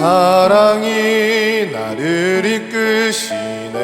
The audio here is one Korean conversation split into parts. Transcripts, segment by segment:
사랑이 나를 이끄시네.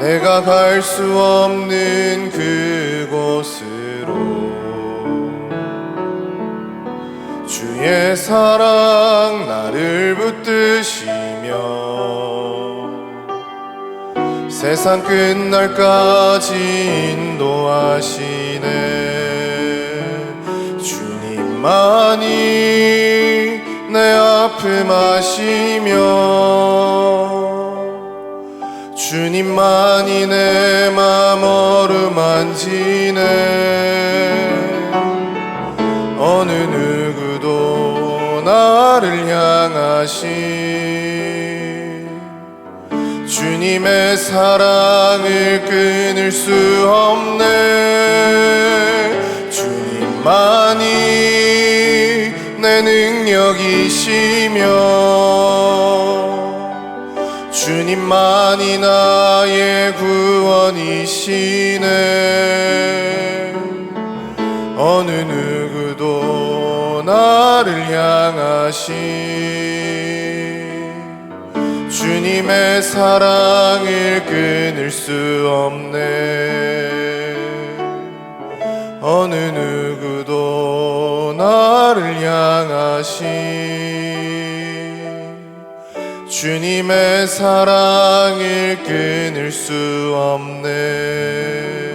내가 갈 수 없는 그곳으로 주의 사랑 나를 붙드시며 세상 끝날까지 인도하시네. 주님만이 내 아시며 주님만이 내 맘 어루만지네. 어느 누구도 나를 향하신 주님의 사랑을 끊을 수 없네. 주님만이 내 능력이시며 주님만이 나의 구원이시네. 어느 누구도 나를 향하신 주님의 사랑을 끊을 수 없네. 어느 누구도 나를 향하신 주님의 사랑을 끊을 수 없네